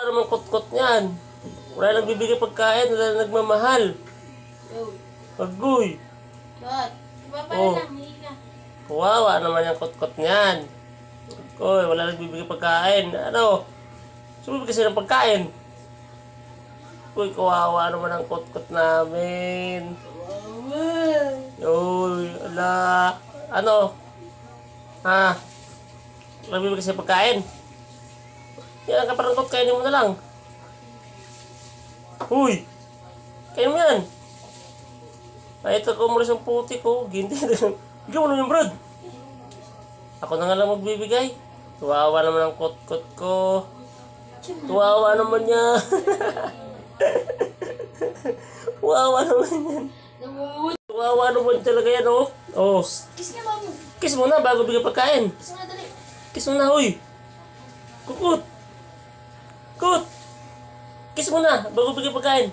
Ano naman kot-kot niyan? Wala nang bibigay pagkain, wala nang nagmamahal. Agoy. Bakit? Iba pala Oh. lang, ka. Kawawa naman yung kot-kot niyan. Agoy, wala nang bibigay pagkain. Ano? Sumibig kasi ng pagkain. Uy, kawawa naman ang kot-kot namin. Uy, ala. Ano? Ha? Nagbibigay kasi ng pagkain. Yan ka parang kot, kainin mo na lang. Uy! Kainin mo yan. Ay, ito ko umalis ang puti ko. Ginti. Bigyan mo na yung brad. Ako na nga lang magbibigay. Tuwawa naman ang kot-kot ko. Tuwawa naman niya. Tuwawa naman yan. Tuwawa naman talaga yan, oh. Oh, Kiss nga mamo. kiss mo na bago bigyan pagkain. Kiss nga dali. Kiss mo na, huy. Kukut. Kut. Kiss mo na bago bigyan pagkain.